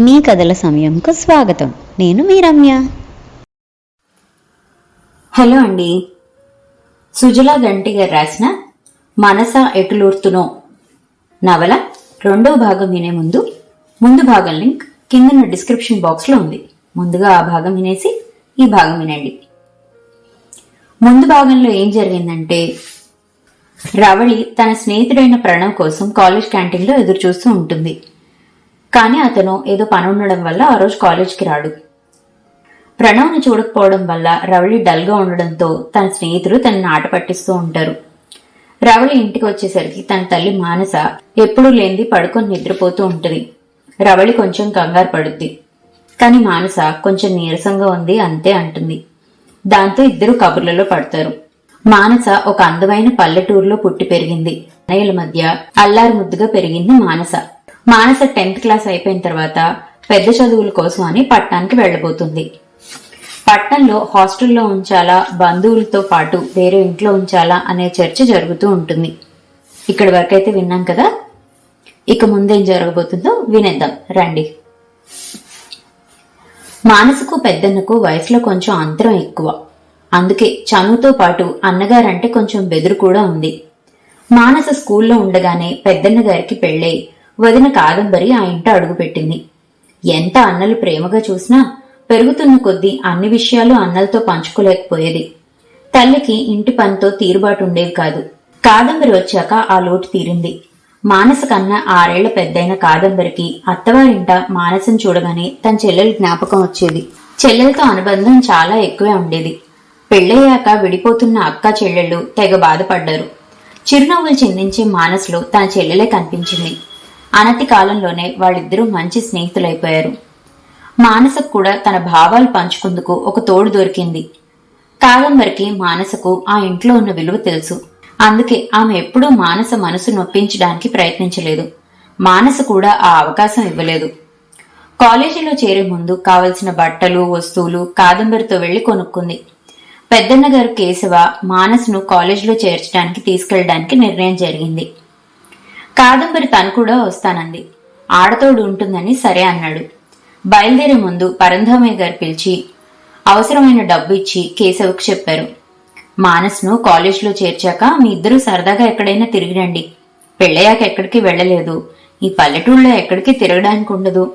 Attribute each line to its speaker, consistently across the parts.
Speaker 1: మీ కథల సమయంకు స్వాగతం. నేను మీ రమ్య
Speaker 2: హలో అండి. సుజలా గంటి గారు రాసిన మనస ఎటులూర్తునో నవల రెండో భాగం వినే ముందు ముందు భాగం లింక్ కింద డిస్క్రిప్షన్ బాక్స్లో ఉంది. ముందుగా ఆ భాగం వినేసి ఈ భాగం వినండి. ముందు భాగంలో ఏం జరిగిందంటే రవళి తన స్నేహితుడైన ప్రణవ్ కోసం కాలేజ్ క్యాంటీన్లో ఎదురు చూస్తూ ఉంటుంది. కానీ అతను ఏదో పని ఉండడం వల్ల ఆ రోజు కాలేజ్కి రాడు. ప్రణవ్ని చూడకపోవడం వల్ల రవళి డల్గా ఉండడంతో తన స్నేహితులు తనని ఆట పట్టిస్తూ ఉంటారు. రవళి ఇంటికి వచ్చేసరికి తన తల్లి మానస ఎప్పుడూ లేనిది పడుకొని నిద్రపోతూ ఉంటుంది. రవళి కొంచెం కంగారు పడుద్ది. కానీ మానస కొంచెం నీరసంగా ఉంది అంతే అంటుంది. దాంతో ఇద్దరు కబుర్లలో పడతారు. మానస ఒక అందమైన పల్లెటూరులో పుట్టి పెరిగింది. అన్నయ్యల మధ్య అల్లారు ముద్దుగా పెరిగింది మానస. మానస టెన్త్ క్లాస్ అయిపోయిన తర్వాత పెద్ద చదువుల కోసం అని పట్టణానికి వెళ్ళబోతుంది పట్టణంలో హాస్టల్లో ఉంచాలా బంధువులతో పాటు వేరే ఇంట్లో ఉంచాలా అనే చర్చ జరుగుతూ ఉంటుంది. ఇక్కడి వరకైతే విన్నాం కదా? ఇక ముందేం జరగబోతుందో వినేద్దాం. రండి. మానసకు పెద్దన్నకు వయసులో కొంచెం అంతరం ఎక్కువ. అందుకే చనువుతో పాటు అన్నగారంటే కొంచెం బెదురు కూడా ఉంది. మానస స్కూల్లో ఉండగానే పెద్దన్న గారికి పెళ్ళై వదిన కాదంబరి ఆ ఇంట అడుగుపెట్టింది ఎంత అన్నలు ప్రేమగా చూసినా పెరుగుతున్న కొద్దీ అన్ని విషయాలు అన్నలతో పంచుకోలేకపోయేది. తల్లికి ఇంటి పనితో తీరుబాటు ఉండేది కాదు. కాదంబరి వచ్చాక ఆ లోటు తీరింది. మానస కన్నా ఆరేళ్ళ పెద్దయిన కాదంబరికి అత్తవారింట మానసం చూడగానే తన చెల్లెల జ్ఞాపకం వచ్చేది. చెల్లెలతో అనుబంధం చాలా ఎక్కువే ఉండేది. పెళ్ళయ్యాక విడిపోతున్న అక్క చెల్లెళ్ళు తెగ బాధపడ్డారు. చిరునవ్వులు చిందించే మానసులో తన చెల్లెలే కనిపించింది. అనతి కాలంలోనే వాళ్ళిద్దరూ మంచి స్నేహితులైపోయారు. మానసకు కూడా తన భావాలు పంచుకుందుకు ఒక తోడు దొరికింది. కాదంబరికి మానసకు ఆ ఇంట్లో ఉన్న విలువ తెలుసు. అందుకే ఆమె ఎప్పుడూ మానస మనసు నొప్పించడానికి ప్రయత్నించలేదు. మానస కూడా ఆ అవకాశం ఇవ్వలేదు. కాలేజీలో చేరే ముందు కావలసిన బట్టలు వస్తువులు కాదంబరితో వెళ్ళి కొనుక్కుంది. పెద్దన్న గారు కేశవ మానసును కాలేజీలో చేర్చడానికి తీసుకెళ్ళడానికి నిర్ణయం జరిగింది. కాదంబరి తను కూడా వస్తానంది. ఆడతోడు ఉంటుందని సరే అన్నాడు. బయలుదేరే ముందు పరంధామయ్య గారు పిలిచి అవసరమైన డబ్బు ఇచ్చి కేశవకు చెప్పారు. మానస్ను కాలేజ్లో చేర్చాక మీ ఇద్దరూ సరదాగా ఎక్కడైనా తిరిగిరండి. పెళ్ళయ్యాక ఎక్కడికి వెళ్ళలేదు. ఈ పల్లెటూళ్ళలో ఎక్కడికి తిరగడానికి ఉండదు.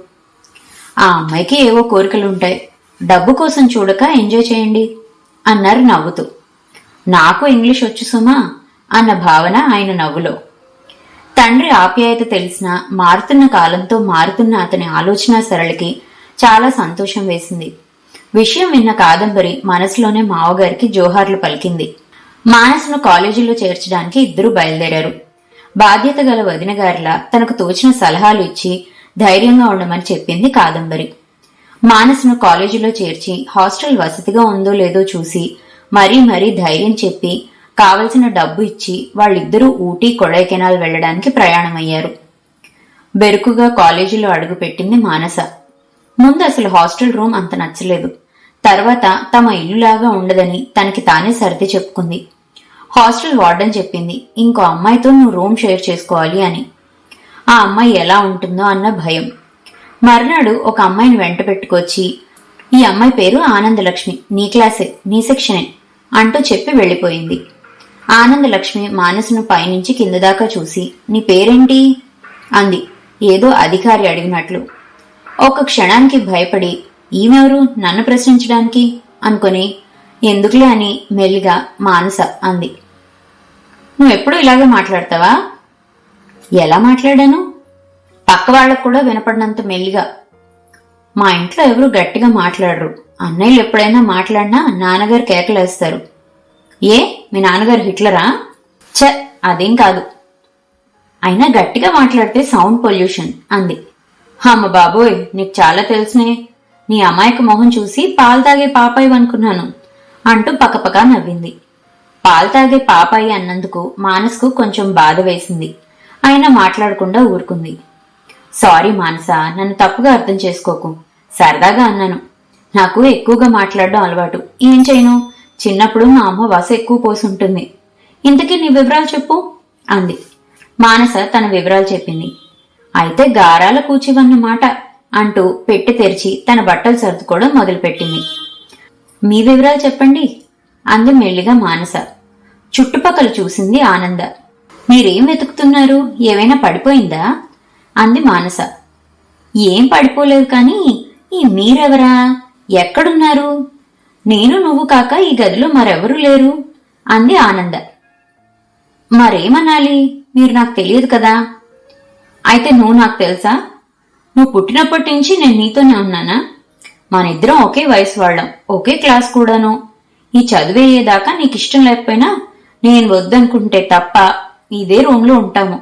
Speaker 2: ఆ అమ్మాయికి ఏవో కోరికలుంటాయి. డబ్బు కోసం చూడక ఎంజాయ్ చేయండి అన్నారు నవ్వుతూ. నాకు ఇంగ్లీష్ వచ్చు సుమా అన్న భావన ఆయన నవ్వులో. తండ్రి ఆప్యాయత తెలిసిన మారుతున్న కాలంతో మారుతున్న అతని ఆలోచన సరళికి చాలా సంతోషం వేసింది. విషయం విన్న కాదంబరి మనసులోనే మావగారికి జోహార్లు పలికింది. మానసును కాలేజీలో చేర్చడానికి ఇద్దరు బయలుదేరారు. బాధ్యత గల వదిన గారిలా తనకు తోచిన సలహాలు ఇచ్చి ధైర్యంగా ఉండమని చెప్పింది కాదంబరి. మానసును కాలేజీలో చేర్చి హాస్టల్ వసతిగా ఉందో లేదో చూసి మరీ మరీ ధైర్యం చెప్పి కావలసిన డబ్బు ఇచ్చి వాళ్ళిద్దరూ ఊటీ కొడైకెనాల్ వెళ్ళడానికి ప్రయాణమయ్యారు. బెరుకుగా కాలేజీలో అడుగుపెట్టింది మానస. ముందు అసలు హాస్టల్ రూమ్ అంత నచ్చలేదు. తర్వాత తమ ఇల్లులాగా ఉండదని తనకి తానే సర్ది చెప్పుకుంది. హాస్టల్ వార్డెన్ చెప్పింది ఇంకో అమ్మాయితో నువ్వు రూమ్ షేర్ చేసుకోవాలి అని. ఆ అమ్మాయి ఎలా ఉంటుందో అన్న భయం. మర్నాడు ఒక అమ్మాయిని వెంట పెట్టుకొచ్చి ఈ అమ్మాయి పేరు ఆనందలక్ష్మి నీ క్లాసే నీ సెక్షనే అంటూ చెప్పి వెళ్ళిపోయింది. ఆనందలక్ష్మి మానసును పైనుంచి కింద దాకా చూసి నీ పేరేంటి? అంది. ఏదో అధికారి అడిగినట్లు. ఒక క్షణానికి భయపడి ఈమెవరు? నన్ను ప్రశ్నించడానికి? అనుకొని ఎందుకులే అని మెల్లిగా మానస అంది. నువ్వెప్పుడు ఇలాగే మాట్లాడతావా? ఎలా మాట్లాడాను? పక్క వాళ్ళకు కూడా వినపడినంత మెల్లిగా. మా ఇంట్లో ఎవరు గట్టిగా మాట్లాడరు. అన్నయ్యలు ఎప్పుడైనా మాట్లాడినా నాన్నగారు కేకలేస్తారు. ఏ? మీ నాన్నగారు హిట్లరా? చ అదేం కాదు. అయినా గట్టిగా మాట్లాడితే సౌండ్ పొల్యూషన్ అంది. అమ్మ బాబోయ్ నీకు చాలా తెలుసునే. నీ అమాయక మొహం చూసి పాలు తాగే పాపాయి అనుకున్నాను అంటూ పకపకా నవ్వింది. పాలు తాగే పాపాయి అన్నందుకు మానస్కు కొంచెం బాధ వేసింది. అయినా మాట్లాడకుండా ఊరుకుంది. సారీ మానస నన్ను తప్పుగా అర్థం చేసుకోకు. సరదాగా అన్నాను. నాకు ఎక్కువగా మాట్లాడడం అలవాటు. ఏం చేయను? చిన్నప్పుడు మా అమ్మ వస ఎక్కువ పోసుంటుంది. ఇంతకీ నీ వివరాలు చెప్పు అంది. మానస తన వివరాలు చెప్పింది. అయితే గారాల కూచివన్నమాట అంటూ పెట్టి తెరిచి తన బట్టలు సర్దుకోవడం మొదలుపెట్టింది. మీ వివరాలు చెప్పండి అంది మెల్లిగా మానస. చుట్టుపక్కల చూసింది ఆనంద. మీరేం వెతుకుతున్నారు? ఏమైనా పడిపోయిందా? అంది మానస. ఏం పడిపోలేదు కానీ ఈ మీరెవరా? ఎక్కడున్నారు? నేను నువ్వు కాక ఈ గదిలో మరెవరూ లేరు అంది ఆనంద. మరేమనాలి? మీరు నాకు తెలియదు కదా. అయితే నువ్వు నాకు తెలుసా? నువ్వు పుట్టినప్పటి నుంచి నేను నీతోనే ఉన్నానా? మన ఇద్దరం ఒకే వయసు వాళ్ళం ఒకే క్లాస్ కూడాను. ఈ చదివేయేదాకా నీకు ఇష్టం లేకపోయినా నేను వద్దనుకుంటే తప్ప ఇదే రూమ్లో ఉంటాము.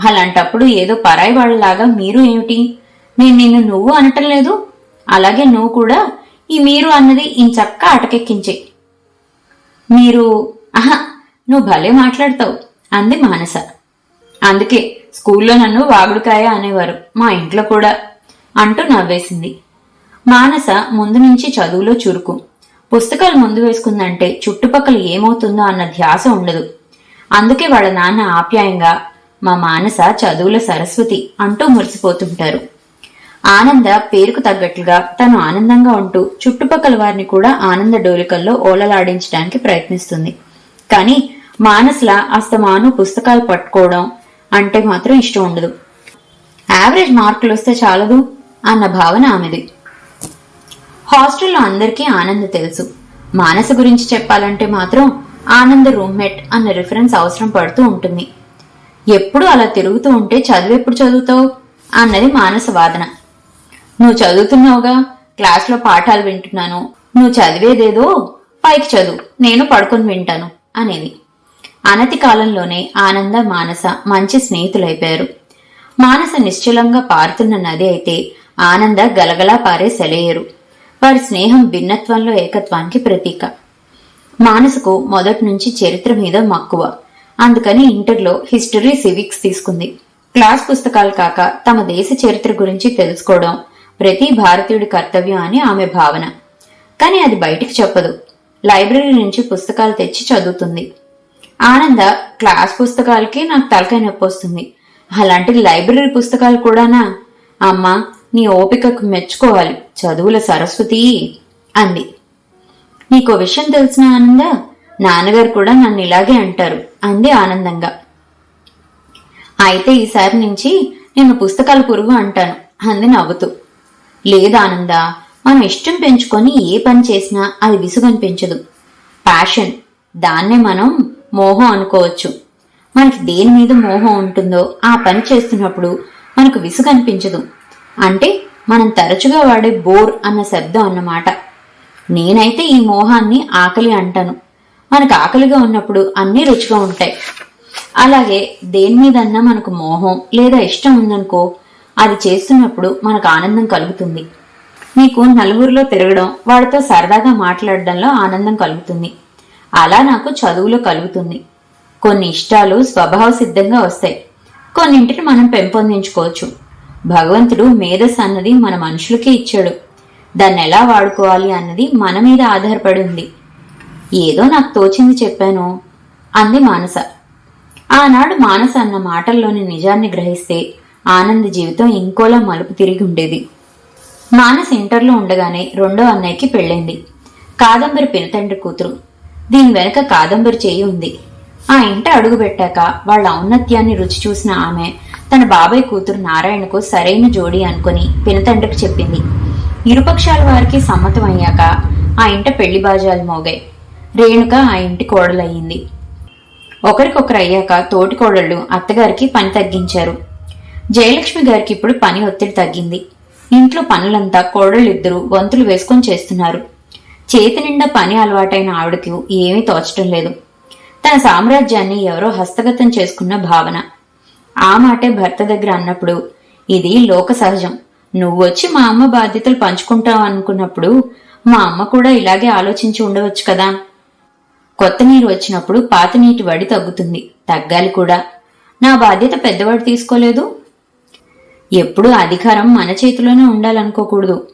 Speaker 2: అలాంటప్పుడు ఏదో పరాయి వాళ్ళలాగా మీరు ఏమిటి? నేను నిన్ను నువ్వు అనటం లేదు. అలాగే నువ్వు కూడా ఈ మీరు అన్నది ఇంచక్క అటకెక్కించే. మీరు ఆహా నువ్వు భలే మాట్లాడతావు అంది మానస. అందుకే స్కూల్లో నన్ను వాగుడుకాయ అనేవారు మా ఇంట్లో కూడా అంటూ నవ్వేసింది. మానస ముందు నుంచి చదువులో చురుకు. పుస్తకాలు ముందు వేసుకుందంటే చుట్టుపక్కల ఏమవుతుందో అన్న ధ్యాస ఉండదు. అందుకే వాళ్ళ నాన్న ఆప్యాయంగా మా మానస చదువుల సరస్వతి అంటూ మురిసిపోతుంటారు. ఆనంద పేరుకు తగ్గట్లుగా తను ఆనందంగా ఉంటూ చుట్టుపక్కల వారిని కూడా ఆనంద డోలికల్లో ఓలలాడించడానికి ప్రయత్నిస్తుంది. కానీ మానసులా అస్తమాను పుస్తకాలు పట్టుకోవడం అంటే మాత్రం ఇష్టం ఉండదు. యావరేజ్ మార్కులు వస్తే చాలదు అన్న భావన ఆమెది. హాస్టల్లో అందరికీ ఆనంద తెలుసు. మానస గురించి చెప్పాలంటే మాత్రం ఆనంద రూమ్మేట్ అన్న రిఫరెన్స్ అవసరం పడుతూ ఉంటుంది. ఎప్పుడు అలా తిరుగుతూ ఉంటే చదువు ఎప్పుడు చదువుతావు? అన్నది మానస వాదన. నువ్వు చదువుతున్నావుగా? క్లాస్లో పాఠాలు వింటున్నాను. నువ్వు చదివేదేదో? పైకి చదువు. నేను పడుకొని వింటాను అనేది. అనతి కాలంలోనే ఆనంద మానస మంచి స్నేహితులైపోయారు. మానస నిశ్చలంగా పారుతున్న నది అయితే ఆనంద గలగలా పారే సెలయేరు. వారి స్నేహం భిన్నత్వంలో ఏకత్వానికి ప్రతీక. మానసకు మొదటి నుంచి చరిత్ర మీద మక్కువ. అందుకని ఇంటర్లో హిస్టరీ సివిక్స్ తీసుకుంది. క్లాస్ పుస్తకాలు కాక తమ దేశ చరిత్ర గురించి తెలుసుకోవడం ప్రతి భారతీయుడి కర్తవ్యం అని ఆమె భావన. కానీ అది బయటికి చెప్పదు. లైబ్రరీ నుంచి పుస్తకాలు తెచ్చి చదువుతుంది. ఆనంద క్లాస్ పుస్తకాలకి నాకు తలకాయ నొప్పి వస్తుంది. అలాంటి లైబ్రరీ పుస్తకాలు కూడానా? అమ్మా నీ ఓపికకు మెచ్చుకోవాలి. చదువుల సరస్వతి అంది. నీకో విషయం తెలిసిన ఆనంద? నాన్నగారు కూడా నన్ను ఇలాగే అంటారు అంది ఆనందంగా. అయితే ఈసారి నుంచి నేను పుస్తకాల పురుగు అంటాను అంది నవ్వుతూ. లేదు మనం ఇష్టం పెంచుకొని ఏ పని చేసినా అది విసుగనిపించదు ప్యాషన్ దాన్నే మనం మోహం అనుకోవచ్చు. మనకి దేని మీద మోహం ఉంటుందో ఆ పని చేస్తున్నప్పుడు మనకు విసుగు అనిపించదు. అంటే మనం తరచుగా వాడే బోర్ అన్న శబ్దం అన్నమాట. నేనైతే ఈ మోహాన్ని ఆకలి అంటాను. మనకు ఆకలిగా ఉన్నప్పుడు అన్నీ రుచిగా ఉంటాయి. అలాగే దేని మీదన్నా మనకు మోహం లేదా ఇష్టం ఉందనుకో అది చేస్తున్నప్పుడు మనకు ఆనందం కలుగుతుంది. నీకు నలుగురిలో తిరగడం వాడితో సరదాగా మాట్లాడడంలో ఆనందం కలుగుతుంది. అలా నాకు చదువులో కలుగుతుంది. కొన్ని ఇష్టాలు స్వభావ సిద్ధంగా వస్తాయి. కొన్నింటిని మనం పెంపొందించుకోవచ్చు. భగవంతుడు మేధస్సు అన్నది మన మనుషులకే ఇచ్చాడు. దాన్ని ఎలా వాడుకోవాలి అన్నది మన మీద ఆధారపడి ఉంది. ఏదో నాకు తోచింది చెప్పాను అంది మానస. ఆనాడు మానస అన్న మాటల్లోని నిజాన్ని గ్రహిస్తే ఆనంద్ జీవితం ఇంకోలా మలుపు తిరిగి ఉండేది. మానస్ ఇంటర్లో ఉండగానే రెండో అన్నయ్యకి పెళ్ళైంది. కాదంబరి పినతండ్రి కూతురు. దీని వెనక కాదంబరి చేయి ఉంది. ఆ ఇంట అడుగు పెట్టాక వాళ్ళ ఔన్నత్యాన్ని రుచి చూసిన ఆమె తన బాబాయ్ కూతురు నారాయణకు సరైన జోడీ అనుకుని పినతండ్రికి చెప్పింది. ఇరుపక్షాల వారికి సమ్మతం అయ్యాక ఆ ఇంట పెళ్ళి బాజాలు మోగాయి. రేణుక ఆ ఇంటి కోడలయ్యింది. ఒకరికొకరు అయ్యాక తోటి కోడళ్ళు అత్తగారికి పని తగ్గించారు. జయలక్ష్మి గారికి ఇప్పుడు పని ఒత్తిడి తగ్గింది. ఇంట్లో పనులంతా కోడళ్ళిద్దరూ వంతులు వేసుకొని చేస్తున్నారు. చేతి నిండా పని అలవాటైన ఆవిడకి ఏమీ తోచటం లేదు. తన సామ్రాజ్యాన్ని ఎవరో హస్తగతం చేసుకున్న భావన. ఆ మాటే భర్త దగ్గర అన్నప్పుడు ఇది లోక సహజం. నువ్వొచ్చి మా అమ్మ బాధ్యతలు పంచుకుంటావు అనుకున్నప్పుడు మా అమ్మ కూడా ఇలాగే ఆలోచించి ఉండవచ్చు కదా. కొత్త నీరు వచ్చినప్పుడు పాత నీటి వడి తగ్గుతుంది. తగ్గాలి కూడా. నా బాధ్యత పెద్దవాడు తీసుకోలేదు. ఎప్పుడూ అధికారం మన చేతిలోనే ఉండాలనుకోకూడదు.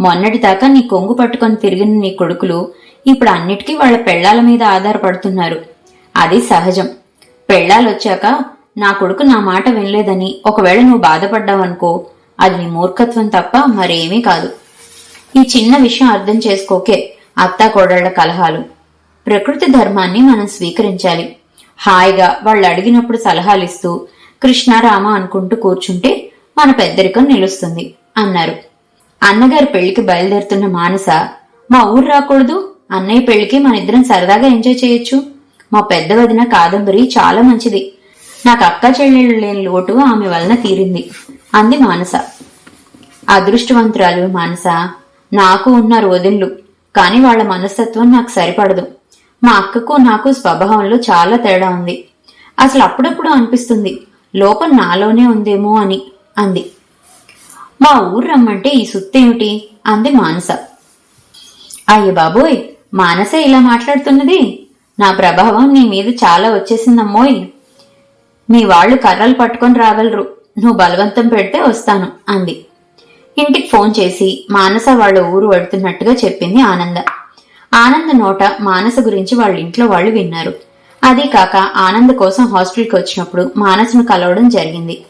Speaker 2: మొన్నటిదాకా నీ కొంగు పట్టుకొని తిరిగిన నీ కొడుకులు ఇప్పుడు అన్నిటికీ వాళ్ళ పెళ్ళాల మీద ఆధారపడుతున్నారు. అది సహజం. పెళ్ళాలొచ్చాక నా కొడుకు నా మాట వినలేదని ఒకవేళ నువ్వు బాధపడ్డావనుకో అది నీ మూర్ఖత్వం తప్ప మరేమీ కాదు. ఈ చిన్న విషయం అర్థం చేసుకోకే అత్తా కోడళ్ళ కలహాలు. ప్రకృతి ధర్మాన్ని మనం స్వీకరించాలి. హాయిగా వాళ్ళు అడిగినప్పుడు సలహాలు ఇస్తూ కృష్ణారామ అనుకుంటూ కూర్చుంటే మన పెద్దరికం నిలుస్తుంది అన్నారు. అన్నగారి పెళ్ళికి బయలుదేరుతున్న మానస మా ఊరు రాకూడదు అన్నయ్య పెళ్ళికి మన ఇద్దరం సరదాగా ఎంజాయ్ చేయొచ్చు. మా పెద్ద వదిన కాదంబరి చాలా మంచిది. నాకు అక్క చెల్లెళ్ళు లేని లోటు ఆమె వలన తీరింది అంది మానస. అదృష్టవంతురాలు మానస నాకు ఉన్నారు వదిన్లు కాని వాళ్ళ మనస్తత్వం నాకు సరిపడదు. మా అక్కకు నాకు స్వభావంలో చాలా తేడా ఉంది. అసలు అప్పుడప్పుడు అనిపిస్తుంది లోపం నాలోనే ఉందేమో అని. అంది. మా ఊరు రమ్మంటే ఈ సుత్తేమిటి? అంది మానస. అయ్య బాబోయ్ మానసే ఇలా మాట్లాడుతున్నది? నా ప్రభావం నీ మీద చాలా వచ్చేసిందమ్మోయ్. మీ వాళ్ళు కర్రలు పట్టుకొని రాగలరు. నువ్వు బలవంతం పెడితే వస్తాను అంది. ఇంటికి ఫోన్ చేసి మానస వాళ్ళ ఊరు వడుతున్నట్టుగా చెప్పింది ఆనంద. ఆనంద నోట మానస గురించి వాళ్ళ ఇంట్లో వాళ్ళు విన్నారు. అదీ కాక ఆనంద్ కోసం హాస్టల్కి వచ్చినప్పుడు మానసను కలవడం జరిగింది.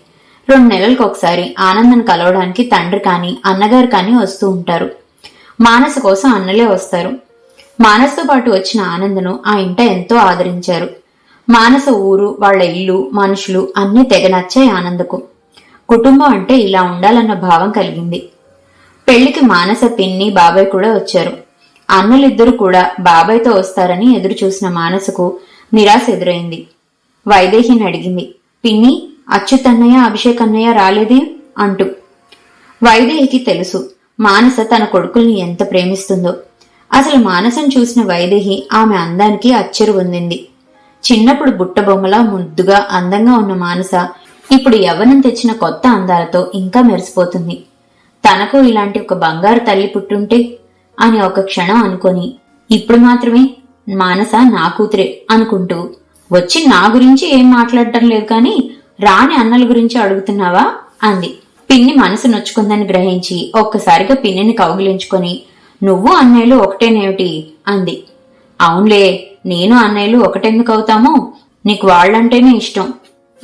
Speaker 2: రెండు నెలలకు ఒకసారి ఆనందను కలవడానికి తండ్రి కానీ అన్నగారు కానీ వస్తూ ఉంటారు. మానస కోసం అన్నలే వస్తారు. మానసతో పాటు వచ్చిన ఆనందను ఆ ఇంట ఎంతో ఆదరించారు. మానస ఊరు వాళ్ళ ఇల్లు మనుషులు అన్నీ తెగ నచ్చాయి ఆనందకు. కుటుంబం అంటే ఇలా ఉండాలన్న భావం కలిగింది. పెళ్ళికి మానస పిన్ని బాబాయ్ కూడా వచ్చారు. అన్నలిద్దరూ కూడా బాబాయ్తో వస్తారని ఎదురు చూసిన మానసకు నిరాశ ఎదురైంది. వైదేహిని అడిగింది పిన్ని అచ్యుతన్నయ్య అభిషేక్ అన్నయ్య రాలేదే అంటూ. వైదేహికి తెలుసు మానస తన కొడుకుల్ని ఎంత ప్రేమిస్తుందో. అసలు మానసను చూసిన వైదేహి ఆమె అందానికి అచ్చెరు పొందింది. చిన్నప్పుడు బుట్టబొమ్మలా ముద్దుగా అందంగా ఉన్న మానస ఇప్పుడు యవ్వనం తెచ్చిన కొత్త అందాలతో ఇంకా మెరిసిపోతుంది. తనకు ఇలాంటి ఒక బంగారు తల్లి పుట్టుంటే అని ఒక క్షణం అనుకొని ఇప్పుడు మాత్రమే మానస నా కూతురే అనుకుంటూ వచ్చి నా గురించి ఏం మాట్లాడటం లేదు కానీ రాని అన్నల గురించి అడుగుతున్నావా? అంది. పిన్ని మనసు నొచ్చుకుందని గ్రహించి ఒక్కసారిగా పిన్నిని కౌగిలించుకొని నువ్వు అన్నయ్యలు ఒకటేనేమిటి? అంది. అవునులే నేను అన్నయ్యలు ఒకటెందుకు అవుతాము? నీకు వాళ్ళంటేనే ఇష్టం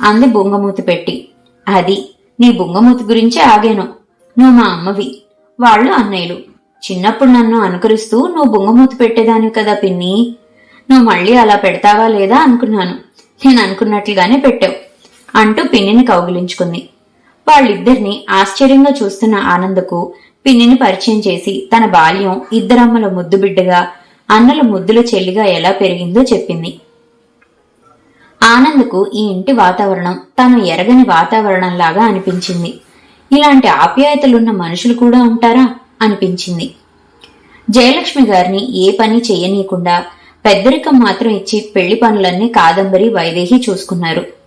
Speaker 2: అంది బుంగమూతి పెట్టి. అది నీ బుంగమూతి గురించే ఆగాను. నువ్వు మా అమ్మవి వాళ్ళు అన్నయ్యలు. చిన్నప్పుడు నన్ను అనుకరిస్తూ నువ్వు బుంగమూతి పెట్టేదానివి కదా పిన్ని. నువ్వు మళ్ళీ అలా పెడతావా లేదా అనుకున్నాను. నేను అనుకున్నట్లుగానే పెట్టావు. అంటూ పిన్నిని కౌగిలించుకుంది. వాళ్ళిద్దరిని ఆశ్చర్యంగా చూస్తున్న ఆనందకు పిన్నిని పరిచయం చేసి తన బాల్యం ఇద్దరమ్మల ముద్దు బిడ్డగా అన్నల ముద్దుల చెల్లిగా ఎలా పెరిగిందో చెప్పింది. ఆనందకు ఈ ఇంటి వాతావరణం తను ఎరగని వాతావరణంలాగా అనిపించింది. ఇలాంటి ఆప్యాయతలున్న మనుషులు కూడా ఉంటారా? అనిపించింది. జయలక్ష్మి గారిని ఏ పని చేయనీయకుండా పెద్దరికం మాత్రం ఇచ్చి పెళ్ళి పనులన్నీ కాదంబరి వైదేహి చూసుకున్నారు.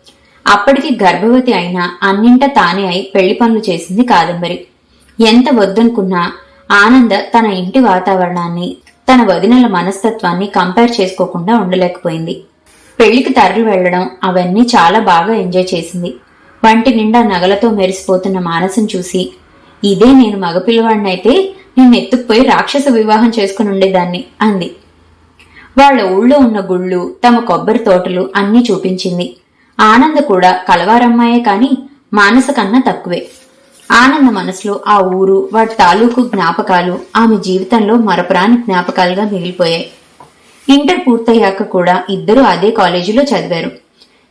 Speaker 2: అప్పటికి గర్భవతి అయినా అన్నింట తానే అయి పెళ్ళి పనులు చేసింది కాదంబరి. ఎంత వద్దనుకున్నా ఆనంద తన ఇంటి వాతావరణాన్ని తన వదినల మనస్తత్వాన్ని కంపేర్ చేసుకోకుండా ఉండలేకపోయింది. పెళ్ళికి తరలి వెళ్ళడం అవన్నీ చాలా బాగా ఎంజాయ్ చేసింది. వంటి నిండా నగలతో మెరిసిపోతున్న మానసం చూసి ఇదే నేను మగపిల్లవాడినైతే నిన్ను ఎత్తుకుపోయి రాక్షస వివాహం చేసుకుని ఉండేదాన్ని అంది. వాళ్ళ ఊళ్ళో ఉన్న గుళ్ళు తమ కొబ్బరి తోటలు అన్నీ చూపించింది. ఆనంద కూడా కలవారమ్మాయే కాని మానస కన్నా తక్కువే. ఆనంద మనసులో ఆ ఊరు వాటి తాలూకు జ్ఞాపకాలు ఆమె జీవితంలో మరపురాని జ్ఞాపకాలుగా మిగిలిపోయాయి. ఇంటర్ పూర్తయ్యాక కూడా ఇద్దరూ అదే కాలేజీలో చదివారు.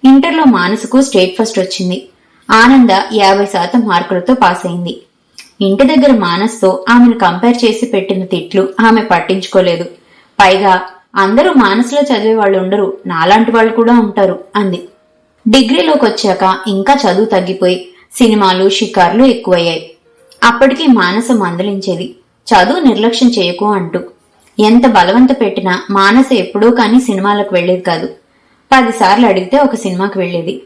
Speaker 2: ఇంటర్లో మానసుకు స్టేట్ ఫస్ట్ వచ్చింది. ఆనంద యాభై శాతం మార్కులతో పాస్ అయింది. ఇంటి దగ్గర మానస్తో ఆమెను కంపేర్ చేసి పెట్టిన తిట్లు ఆమె పట్టించుకోలేదు. పైగా అందరూ మానసులో చదివే వాళ్ళు ఉండరు నాలాంటి వాళ్ళు కూడా ఉంటారు అంది. డిగ్రీలోకి వచ్చాక ఇంకా చదువు తగ్గిపోయి సినిమాలు షికార్లు ఎక్కువయ్యాయి. అప్పటికి మానస మందలించేది. చదువు నిర్లక్ష్యం చేయకు అంటూ. ఎంత బలవంత పెట్టినా మానస ఎప్పుడూ కానీ సినిమాలకు వెళ్ళేది కాదు. పదిసార్లు అడిగితే ఒక సినిమాకి వెళ్ళేది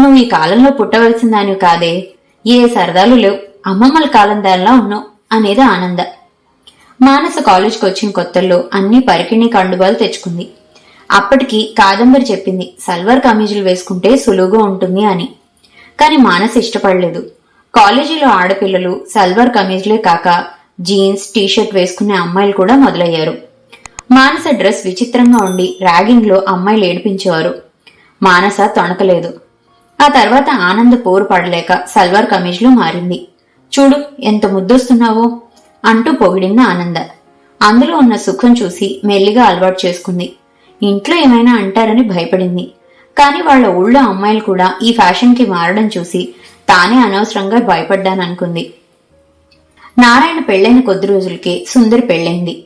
Speaker 2: నువ్వు ఈ కాలంలో పుట్టవలసిన దానివి కాదే. ఏ సరదాలు లేవు. అమ్మమ్మల కాలం దానిలా ఉన్నావు అనేది ఆనంద. మానస కాలేజ్కి వచ్చిన కొత్తల్లో అన్ని పరికిణి కండుబాలు తెచ్చుకుంది. అప్పటికి కాదంబరి చెప్పింది సల్వార్ కమీజులు వేసుకుంటే సులువుగా ఉంటుంది అని. కానీ మానస ఇష్టపడలేదు. కాలేజీలో ఆడపిల్లలు సల్వార్ కమీజులే కాక జీన్స్ టీషర్ట్ వేసుకునే అమ్మాయిలు కూడా మొదలయ్యారు. మానస డ్రెస్ విచిత్రంగా ఉండి ర్యాగింగ్లో అమ్మాయిలు ఏడిపించేవారు. మానస తొణకలేదు. ఆ తర్వాత ఆనంద పోరు పడలేక సల్వార్ కమీజ్లో మారింది. చూడు ఎంత ముద్దొస్తున్నావో అంటూ పొగిడింది ఆనంద. అందులో ఉన్న సుఖం చూసి మెల్లిగా అలవాటు చేసుకుంది. ఇంట్లో ఏమైనా అంటారని భయపడింది. కాని వాళ్ళ ఊళ్ళో అమ్మాయిలు కూడా ఈ ఫ్యాషన్కి మారడం చూసి తానే అనవసరంగా భయపడ్డాననుకుంది. నారాయణ పెళ్ళైన కొద్ది రోజులకే సుందరి పెళ్ళైంది.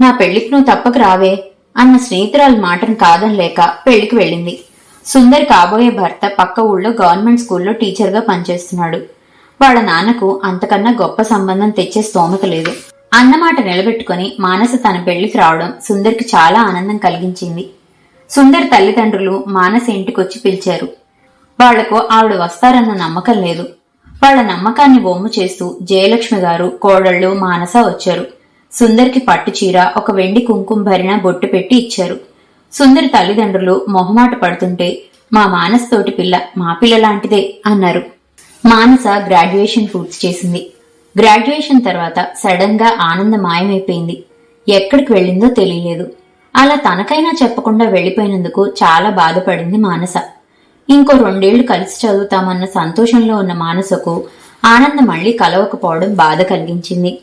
Speaker 2: నా పెళ్ళికి నువ్వు తప్పక రావే అన్న స్నేహితురాల మాటను కాదనలేక పెళ్ళికి వెళ్ళింది. సుందరి కాబోయే భర్త పక్క ఊళ్ళో గవర్నమెంట్ స్కూల్లో టీచర్గా పనిచేస్తున్నాడు. వాళ్ళ నాన్నకు అంతకన్నా గొప్ప సంబంధం తెచ్చే స్తోమత లేదు. అన్నమాట నిలబెట్టుకుని మానస తన పెళ్ళికి రావడం సుందరికి చాలా ఆనందం కలిగించింది. సుందరి తల్లిదండ్రులు మానస ఇంటికొచ్చి పిలిచారు. వాళ్ళకు ఆవిడ వస్తారన్న నమ్మకం లేదు. వాళ్ళ నమ్మకాన్ని బొమ్ము చేస్తూ జయలక్ష్మి గారు కోడళ్ళు మానస వచ్చారు. సుందరికి పట్టు చీర ఒక వెండి కుంకుమ భరిన బొట్టు పెట్టి ఇచ్చారు. సుందరి తల్లిదండ్రులు మొహమాట పడుతుంటే మా మానస్ తోటి పిల్ల మా పిల్ల లాంటిదే అన్నారు. మానస గ్రాడ్యుయేషన్ పూర్తి చేసింది. గ్రాడ్యుయేషన్ తర్వాత సడన్గా ఆనంద మాయమైపోయింది. ఎక్కడికి వెళ్ళిందో తెలియలేదు. అలా తనకైనా చెప్పకుండా వెళ్ళిపోయినందుకు చాలా బాధపడింది మానస. ఇంకో రెండేళ్ళు కలిసి చదువుతామన్న సంతోషంలో ఉన్న మానసకు ఆనందం మళ్ళీ కలవకపోవడం బాధ కలిగించింది.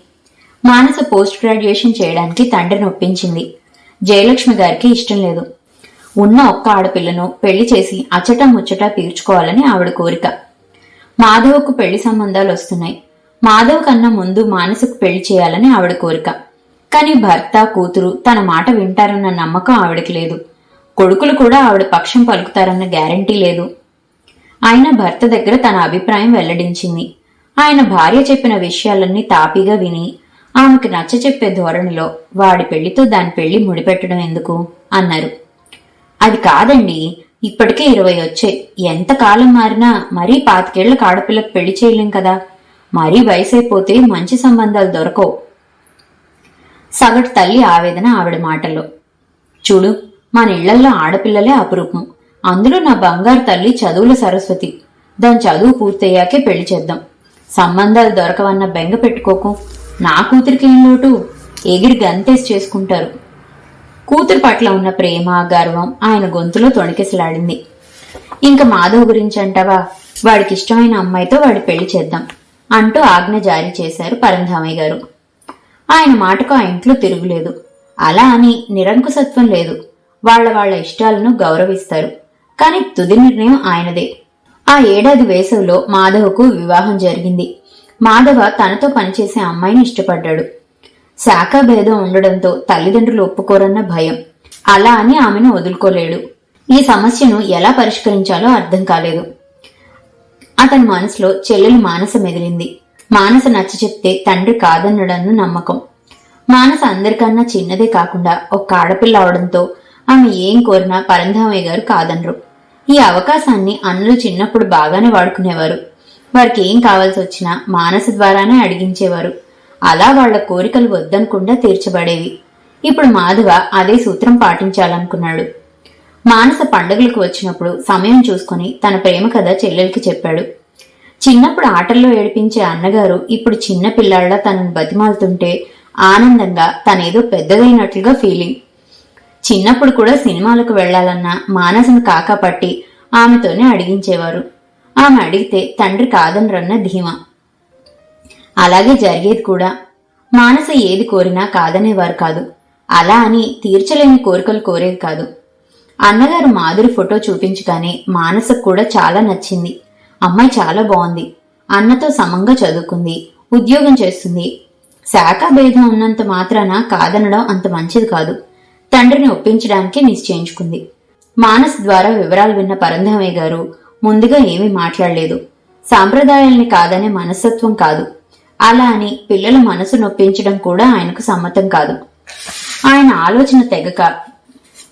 Speaker 2: మానస పోస్ట్ గ్రాడ్యుయేషన్ చేయడానికి తండ్రిని ఒప్పించింది. జయలక్ష్మి గారికి ఇష్టం లేదు. ఉన్న ఒక్క ఆడపిల్లను పెళ్ళి చేసి అచ్చట ముచ్చట పీల్చుకోవాలని ఆవిడ కోరిక. మాధవకు పెళ్ళి సంబంధాలు వస్తున్నాయి. మాధవ్ కన్నా ముందు మానసుకు పెళ్ళి చేయాలని ఆవిడ కోరిక. కానీ భర్త కూతురు తన మాట వింటారన్న నమ్మకం ఆవిడకి లేదు. కొడుకులు కూడా ఆవిడ పక్షం పలుకుతారన్న గ్యారంటీ లేదు. ఆయన భర్త దగ్గర తన అభిప్రాయం వెల్లడించింది. ఆయన భార్య చెప్పిన విషయాలన్నీ తాపీగా విని ఆమెకు నచ్చ చెప్పే ధోరణిలో వాడి పెళ్ళితో దాని పెళ్ళి ముడిపెట్టడం ఎందుకు? అన్నారు. అది కాదండి ఇప్పటికే ఇరవై వచ్చాయి. ఎంత కాలం మారినా మరీ పాతికేళ్ళకు ఆడపిల్లకు పెళ్ళి చేయలేం కదా? మరీ వయసైపోతే మంచి సంబంధాలు దొరకవు. సగటు తల్లి ఆవేదన ఆవిడ మాటల్లో. చూడు మన ఇళ్ళల్లో ఆడపిల్లలే అపురూపం. అందులో నా బంగారు తల్లి చదువుల సరస్వతి. దాని చదువు పూర్తయ్యాకే పెళ్ళి చేద్దాం. సంబంధాలు దొరకవన్న బెంగ పెట్టుకోకు. నా కూతురికి లోటు? ఎగిరి గంతేసి చేసుకుంటారు. కూతురు పట్ల ఉన్న ప్రేమ గర్వం ఆయన గొంతులో తొణికిసలాడింది. ఇంక మాధవ్ గురించి అంటావా? వాడికి ఇష్టమైన అమ్మాయితో వాడి పెళ్ళి చేద్దాం. అంటూ ఆజ్ఞ జారీ చేశారు పరంధామయ్య గారు. ఆయన మాటకు ఆ ఇంట్లో తిరుగులేదు. అలా అని నిరంకుశత్వం లేదు. వాళ్ళ వాళ్ళ ఇష్టాలను గౌరవిస్తారు. కానీ తుది నిర్ణయం ఆయనదే. ఆ ఏడాది వేసవిలో మాధవకు వివాహం జరిగింది. మాధవ తనతో పనిచేసే అమ్మాయిని ఇష్టపడ్డాడు. శాఖాభేదం ఉండడంతో తల్లిదండ్రులు ఒప్పుకోరన్న భయం. అలా అని ఆమెను వదులుకోలేడు. ఈ సమస్యను ఎలా పరిష్కరించాలో అర్థం కాలేదు. అతని మనసులో చెల్లెలు మానస మెదిలింది. మానస నచ్చ చెప్తే తండ్రి కాదన్నడన్న నమ్మకం. మానస అందరికన్నా చిన్నదే కాకుండా ఒక ఆడపిల్ల అవడంతో ఆమె ఏం కోరినా పరంధామయ్య గారు కాదనరు. ఈ అవకాశాన్ని అన్నలు చిన్నప్పుడు బాగానే వాడుకునేవారు. వారికి ఏం కావాల్సి వచ్చినా మానస ద్వారానే అడిగించేవారు. అలా వాళ్ళ కోరికలు వద్దనకుండా తీర్చబడేవి. ఇప్పుడు మాధవ అదే సూత్రం పాటించాలనుకున్నాడు. మానస పండుగలకు వచ్చినప్పుడు సమయం చూసుకుని తన ప్రేమ కథ చెల్లెలికి చెప్పాడు. చిన్నప్పుడు ఆటల్లో ఏడిపించే అన్నగారు ఇప్పుడు చిన్న పిల్లాళ్ళ తనను బతిమాలుతుంటే ఆనందంగా తనేదో పెద్దదైనట్లుగా ఫీలింగ్ చిన్నప్పుడు కూడా సినిమాలకు వెళ్ళాలన్నా మానసను కాకాపట్టి ఆమెతోనే అడిగించేవారు. ఆమె అడిగితే తండ్రి కాదనరన్న ధీమా. అలాగే జరిగేది కూడా. మానస ఏది కోరినా కాదనేవారు కాదు. అలా అని తీర్చలేని కోరికలు కోరేది కాదు. అన్నగారు మాధురి ఫోటో చూపించగానే మానసకు కూడా చాలా నచ్చింది. అమ్మాయి చాలా బాగుంది. అన్నతో సమంగా చదువుకుంది. ఉద్యోగం చేస్తుంది. శాఖ భేదం ఉన్నంత మాత్రాన కాదనడం అంత మంచిది కాదు. తండ్రిని ఒప్పించడానికి నిశ్చయించుకుంది. మానస్ ద్వారా వివరాలు విన్న పరంధామయ్య గారు ముందుగా ఏమీ మాట్లాడలేదు. సాంప్రదాయాల్ని కాదనే మనస్తత్వం కాదు. అలా అని పిల్లల మనసు నొప్పించడం కూడా ఆయనకు సమ్మతం కాదు. ఆయన ఆలోచన తెగక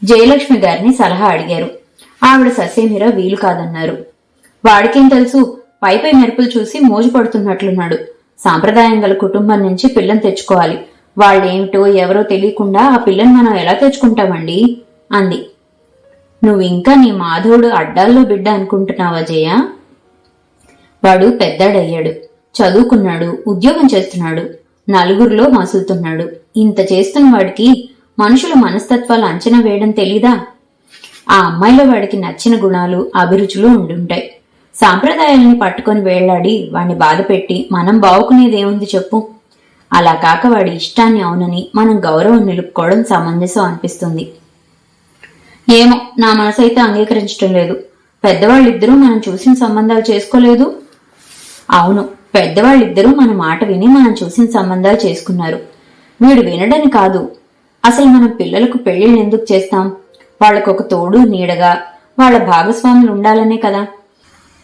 Speaker 2: జయలక్ష్మి గారిని సలహా అడిగారు. ఆవిడ ససేమిరా వీలు కాదన్నారు. వాడికేం తెలుసు? పైపై మెరుపులు చూసి మోజు పడుతున్నట్లున్నాడు సాంప్రదాయం గల కుటుంబం నుంచి పిల్లని తెచ్చుకోవాలి. వాళ్ళేమిటో ఎవరో తెలియకుండా ఆ పిల్లని మనం ఎలా తెచ్చుకుంటామండి? అంది. నువ్వు ఇంకా నీ మాధవుడు అడ్డాల్లో బిడ్డ అనుకుంటున్నావా జయ? వాడు పెద్దాడయ్యాడు. చదువుకున్నాడు ఉద్యోగం చేస్తున్నాడు నలుగురిలో మసులుతున్నాడు. ఇంత చేస్తున్న వాడికి మనుషుల మనస్తత్వాలు అంచనా వేయడం తెలీదా? ఆ అమ్మాయిలో వాడికి నచ్చిన గుణాలు అభిరుచులు ఉండుంటాయి. సాంప్రదాయాలను పట్టుకొని వేళ్ళాడి వాణ్ణి బాధపెట్టి మనం బావుకునేదేముంది చెప్పు. అలా కాక వాడి ఇష్టాన్ని అవునని మనం గౌరవం నిలుపుకోవడం సమంజసం అనిపిస్తుంది. ఏమో నా మనసు అయితే అంగీకరించడం లేదు. పెద్దవాళ్ళిద్దరూ మనం చూసిన సంబంధాలు చేసుకోలేదు? అవును పెద్దవాళ్ళిద్దరూ మన మాట విని మనం చూసిన సంబంధాలు చేసుకున్నారు. వీడు వినడని కాదు అసలు మనం పిల్లలకు పెళ్ళిళ్ళు ఎందుకు చేస్తాం? ఒక తోడు నీడగా. వాళ్ళ భాగస్వాములు ఉండాలనే కదా.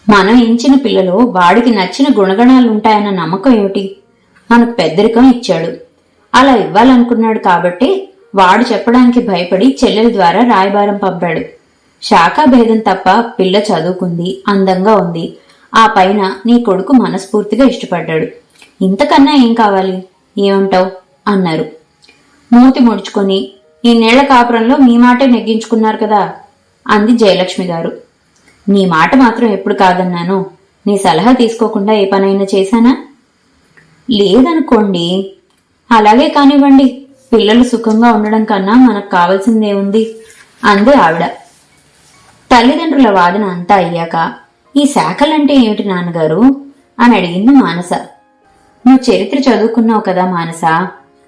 Speaker 2: మనం ఎంచిన పిల్లలో వాడికి నచ్చిన గుణగణాలు ఉంటాయన్న నమ్మకం ఏమిటి? మనకు పెద్దరికం ఇచ్చాడు. అలా ఇవ్వాలనుకున్నాడు కాబట్టి వాడు చెప్పడానికి భయపడి చెల్లెల ద్వారా రాయబారం పంపాడు. శాఖా భేదం తప్ప పిల్ల చదువుకుంది అందంగా ఉంది. ఆ పైన నీ కొడుకు మనస్ఫూర్తిగా ఇష్టపడ్డాడు. ఇంతకన్నా ఏం కావాలి? ఏమంటావు? అన్నారు. మూతి ముడుచుకొని ఈ నీళ్ళ కాపురంలో మీ మాటే నెగ్గించుకున్నారు కదా అంది జయలక్ష్మి గారు. నీ మాట మాత్రం ఎప్పుడు కాదన్నాను. నీ సలహా తీసుకోకుండా ఏ పనైనా చేశానా? లేదనుకోండి. అలాగే కానివ్వండి. పిల్లలు సుఖంగా ఉండడం కన్నా మనకు కావాల్సిందేముంది అంది ఆవిడ. తల్లిదండ్రుల వాదన అంతా అయ్యాక ఈ శాఖలంటే ఏమిటి నాన్నగారు? అని అడిగింది మానస. నువ్వు చరిత్ర చదువుకున్నావు కదా మానస.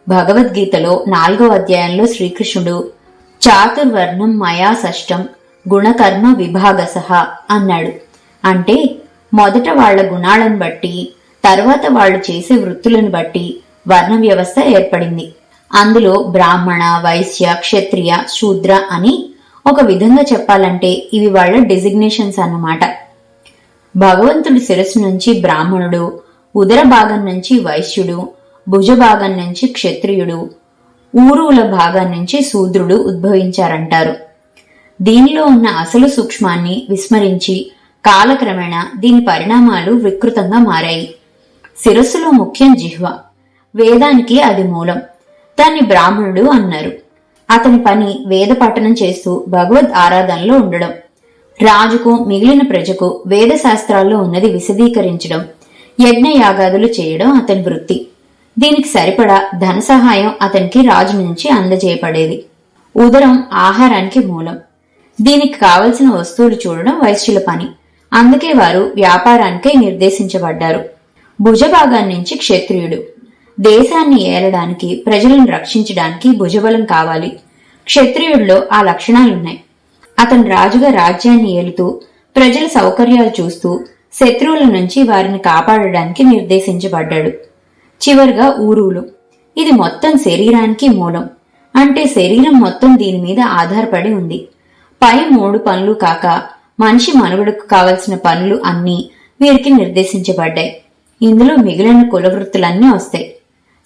Speaker 2: భగవద్గీతలో నాలుగో అధ్యాయంలో శ్రీకృష్ణుడు చాతుర్వర్ణం మయా షష్టం గుణకర్మ విభాగసహ అన్నాడు. అంటే మొదట వాళ్ళ గుణాలను బట్టి తర్వాత వాళ్ళు చేసే వృత్తులను బట్టి వర్ణ వ్యవస్థ ఏర్పడింది. అందులో బ్రాహ్మణ వైశ్య క్షత్రియ శూద్ర అని ఒక విధంగా చెప్పాలంటే ఇవి వాళ్ళ డెసిగ్నేషన్స్ అన్నమాట. భగవంతుడి శిరస్సు నుంచి బ్రాహ్మణుడు ఉదర భాగం నుంచి వైశ్యుడు భుజభాగం నుంచి క్షత్రియుడు ఊరువుల భాగం నుంచి శూద్రుడు ఉద్భవించారంటారు. దీనిలో ఉన్న అసలు సూక్ష్మాన్ని విస్మరించి కాలక్రమేణా దీని పరిణామాలు వికృతంగా మారాయి. శిరస్సులో ముఖ్యం జిహ్వ వేదానికి అది మూలం దాన్ని బ్రాహ్మణుడు అన్నారు. అతని పని వేద పఠనం చేస్తూ భగవద్ ఆరాధనలో ఉండడం రాజుకు మిగిలిన ప్రజకు వేద శాస్త్రాల్లో ఉన్నది విశదీకరించడం యజ్ఞయాగాదులు చేయడం అతని వృత్తి. దీనికి సరిపడా ధన సహాయం అతనికి రాజు నుంచి అందజేయబడేది. ఉదరం ఆహారానికి మూలం. దీనికి కావలసిన వస్తువులు చూడడం వైశ్యుల పని. అందుకే వారు వ్యాపారానికై నిర్దేశించబడ్డారు. భుజభాగం నుంచి క్షత్రియుడు. దేశాన్ని ఏలడానికి ప్రజలను రక్షించడానికి భుజబలం కావాలి. క్షత్రియుడిలో ఆ లక్షణాలున్నాయి. అతను రాజుగా రాజ్యాన్ని ఏలుతూ ప్రజల సౌకర్యాలు చూస్తూ శత్రువుల నుంచి వారిని కాపాడడానికి నిర్దేశించబడ్డాడు. చివరిగా ఊరువులు ఇది మొత్తం శరీరానికి మూలం. అంటే శరీరం మొత్తం దీని మీద ఆధారపడి ఉంది. పై మూడు పనులు కాక మనిషి మనుగడకు కావలసిన పనులు అన్నీ వీరికి నిర్దేశించబడ్డాయి. ఇందులో మిగిలిన కులవృత్తులన్నీ వస్తాయి.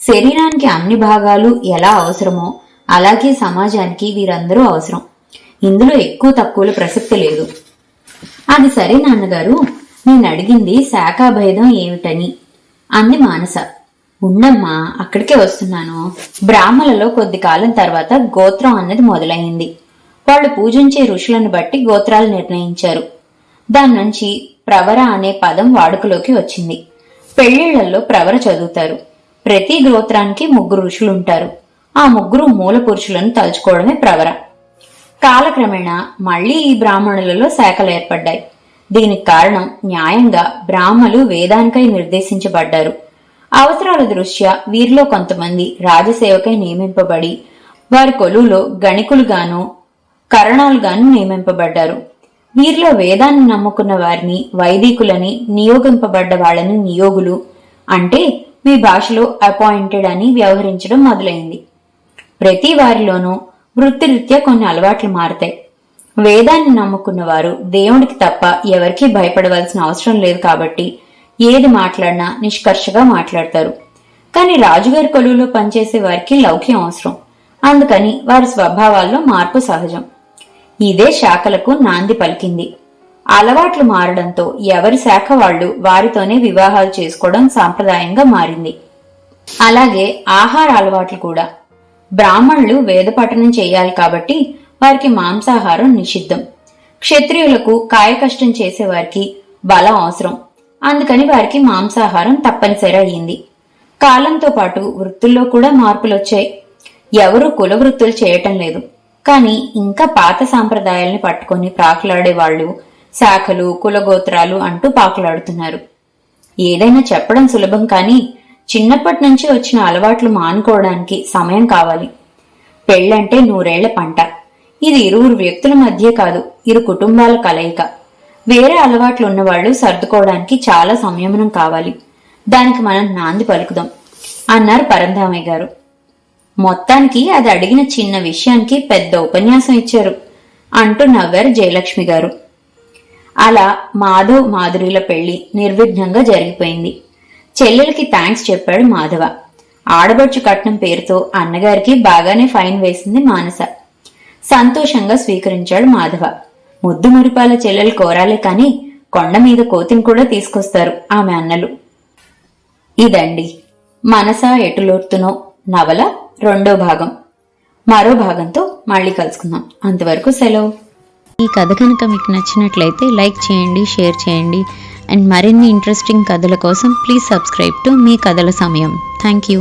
Speaker 2: శరీరానికి అన్ని భాగాలు ఎలా అవసరమో అలాగే సమాజానికి వీరందరూ అవసరం. ఇందులో ఎక్కువ తక్కువలు ప్రసక్తి లేదు. అది సరే నాన్నగారు నేను అడిగింది శాఖాభేదం ఏమిటని. అంది మానస. ఉండమ్మా అక్కడికే వస్తున్నాను. బ్రాహ్మణులలో కొద్ది కాలం తర్వాత గోత్రం అన్నది మొదలైంది. వాళ్ళు పూజించే ఋషులను బట్టి గోత్రాలు నిర్ణయించారు. దాని నుంచి ప్రవర అనే పదం వాడుకలోకి వచ్చింది. పెళ్ళిళ్ళలో ప్రవర చదువుతారు. ప్రతి గోత్రానికి ముగ్గురు ఋషులు ఉంటారు ఆ ముగ్గురు మూల పురుషులను తలుచుకోవడమే ప్రవర. కాలక్రమేణా మళ్ళీ ఈ బ్రాహ్మణులలో శాఖలు ఏర్పడ్డాయి. దీనికి కారణం న్యాయంగా బ్రాహ్మలు వేదానికై నిర్దేశించబడ్డారు. అవసరాల దృష్ట్యా వీరిలో కొంతమంది రాజసేవకై నియమింపబడి వారి కొలువులో గణికులుగాను కరణాలుగాను నియమింపబడ్డారు. వీరిలో వేదాన్ని నమ్ముకున్న వారిని వైదికులని నియోగింపబడ్డ వాళ్ళని నియోగులు అంటే మీ భాషలో అపాయింటెడ్ అని వ్యవహరించడం మొదలైంది. ప్రతి వారిలోనూ వృత్తిరీత్యా కొన్ని అలవాట్లు మారతాయి. వేదాన్ని నమ్ముకున్న వారు దేవుడికి తప్ప ఎవరికీ భయపడవలసిన అవసరం లేదు కాబట్టి ఏది మాట్లాడినా నిష్కర్షగా మాట్లాడతారు. కానీ రాజుగారి కొలువులో పనిచేసే వారికి లౌక్యం అవసరం. అందుకని వారి స్వభావాల్లో మార్పు సహజం. ఇదే శాఖలకు నాంది పలికింది. అలవాట్లు మారడంతో ఎవరి శాఖ వాళ్ళు వారితోనే వివాహాలు చేసుకోవడం సాంప్రదాయంగా మారింది. అలాగే ఆహార అలవాట్లు కూడా. బ్రాహ్మణులు వేద పఠనం చేయాలి కాబట్టి వారికి మాంసాహారం నిషిద్ధం. క్షత్రియులకు కాయకష్టం చేసేవారికి బలం అవసరం. అందుకని వారికి మాంసాహారం తప్పనిసరి అయ్యింది. కాలంతో పాటు వృత్తుల్లో కూడా మార్పులొచ్చాయి. ఎవరు కుల వృత్తులు చేయటం లేదు. కానీ ఇంకా పాత సాంప్రదాయాల్ని పట్టుకొని ప్రాకులాడే వాళ్ళు శాఖలు కులగోత్రాలు అంటూ పాకులాడుతున్నారు. ఏదైనా చెప్పడం సులభం కానీ చిన్నప్పటి నుంచి వచ్చిన అలవాట్లు మానుకోవడానికి సమయం కావాలి. పెళ్ళంటే నూరేళ్ళ పంట. ఇది ఇరువురు వ్యక్తుల మధ్య కాదు ఇరు కుటుంబాల కలయిక. వేరే అలవాట్లు ఉన్నవాళ్ళు సర్దుకోవడానికి చాలా సంయమనం కావాలి. దానికి మనం నాంది పలుకుదాం. అన్నారు పరంధామయ్య గారు. మొత్తానికి అది అడిగిన చిన్న విషయానికి పెద్ద ఉపన్యాసం ఇచ్చారు అంటూ నవ్వారు జయలక్ష్మి గారు. అలా మాధవ్ మాధురిల పెళ్ళి నిర్విఘ్నంగా జరిగిపోయింది. చెల్లెలకి థ్యాంక్స్ చెప్పాడు మాధవ. ఆడబడుచు కట్నం పేరుతో అన్నగారికి బాగానే ఫైన్ వేసింది మానస. సంతోషంగా స్వీకరించాడు మాధవ. ముద్దు మురిపాల చెల్లెలు కోరాలే కాని కొండ మీద కోతిని కూడా తీసుకొస్తారు ఆమె అన్నలు. ఇదండి మనసా ఎటులోర్తునో నవల రెండో భాగం. మరో భాగంతో మళ్ళీ కలుసుకుందాం. అంతవరకు సెలవు.
Speaker 1: ఈ కథ కనుక మీకు నచ్చినట్లయితే లైక్ చేయండి షేర్ చేయండి. అండ్ మరిన్ని ఇంట్రెస్టింగ్ కథల కోసం ప్లీజ్ సబ్స్క్రైబ్ టు మీ కథల సమయం. Thank you